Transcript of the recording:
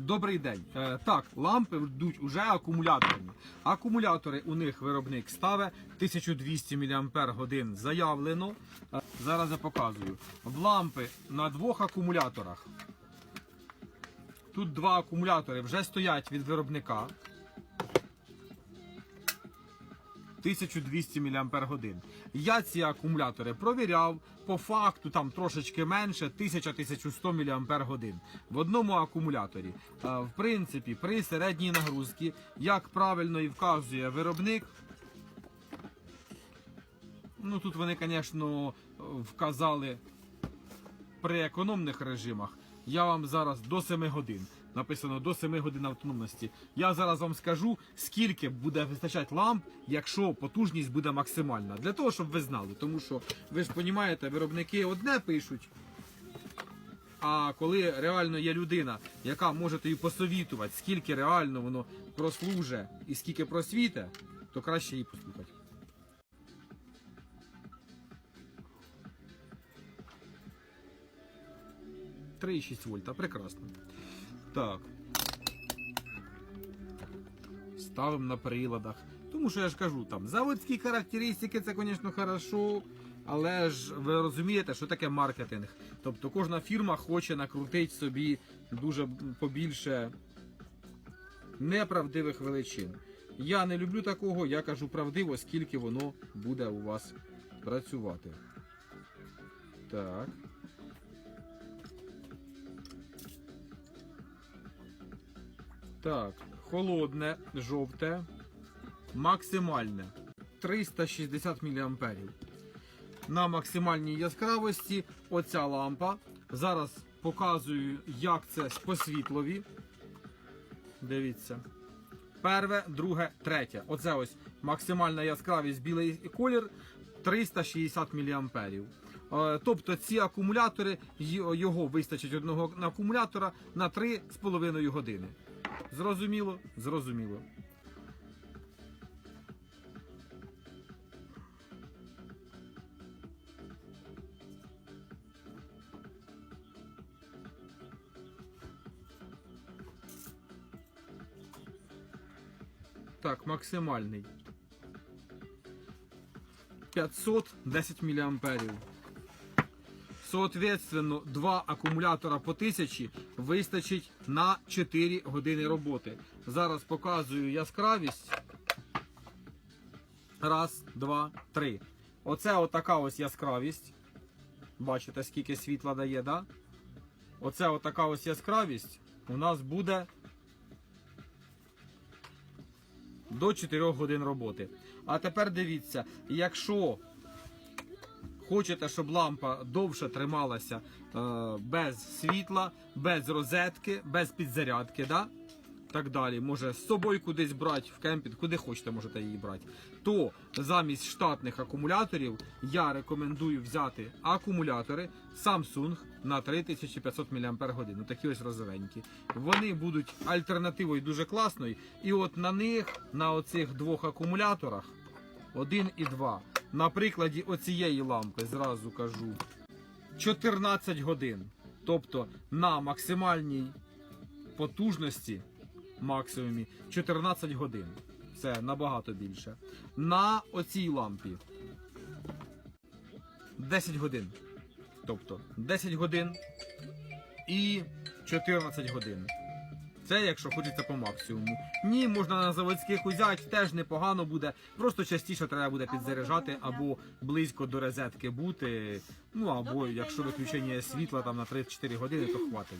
Добрий день. Е, так, лампи йдуть уже акумуляторні. Акумулятори у них виробник ставить 1200 мАч заявлено. Е, зараз я показую. В лампи на двох акумуляторах. Тут два акумулятори вже стоять від виробника. 1200 мАч. Я ці акумулятори провіряв. По факту там трошечки менше 1000-1100 мАч в одному акумуляторі. Е, В принципі, при середній нагрузці, як правильно і вказує виробник. Ну тут вони, звісно, вказали при економних режимах. Я вам зараз до 7 годин. Написано до 7 годин автономності. Я зараз вам скажу, скільки буде вистачати ламп, якщо потужність буде максимальна. Для того, щоб ви знали. Тому що ви ж розумієте, виробники одне пишуть. А коли реально є людина, яка може тобі посовітувати, скільки реально воно прослуже і скільки просвіте, то краще її послухати. Три і 6 вольта, прекрасно. Так. Ставимо на приладах. Тому що я ж кажу, там заводські характеристики, це, звісно, хорошо. Але ж ви розумієте, що таке маркетинг. Тобто кожна фірма хоче накрутити собі дуже побільше неправдивих величин. Я не люблю такого, я кажу правдиво, скільки воно буде у вас працювати. Так. Так, холодне, жовте, максимальне 360 мА. На максимальній яскравості оця лампа. Зараз показую, як це по світлові. Дивіться. Перше, друге, третє. Оце ось максимальна яскравість білий колір 360 мА. Е, Тобто ці акумулятори, його вистачить одного акумулятора на 3,5 години. Зрозуміло? Зрозуміло. Так, максимальний. 510 мА. Соответственно, два акумулятора по 1000 вистачить на 4 години роботи. Зараз показую яскравість. Раз, два, три. Оце отака ось яскравість. Бачите, скільки світла дає, да? Оце отака ось яскравість у нас буде до 4 годин роботи. А тепер дивіться, якщо хочете, щоб лампа довше трималася е, без світла, без розетки, без підзарядки, да? так далі, може з собою кудись брати в кемпінг, куди хочете, можете її брати. То замість штатних акумуляторів я рекомендую взяти акумулятори Samsung на 3500 мАч. Ну такі ось розовенькі. Вони будуть альтернативою дуже класною. І от на них, на оцих двох акумуляторах, 1 і 2. На прикладі оцієї лампи зразу кажу 14 годин. Тобто на максимальній потужності максимумі 14 годин. Це набагато більше. На оцій лампі 10 годин. Тобто 10 годин і 14 годин. Це якщо хочеться по максимуму. Ні, можна на заводських узяти, теж непогано буде. Просто частіше треба буде підзаряджати або близько до розетки бути. Ну або якщо виключення світла там на 3-4 години, то хватить.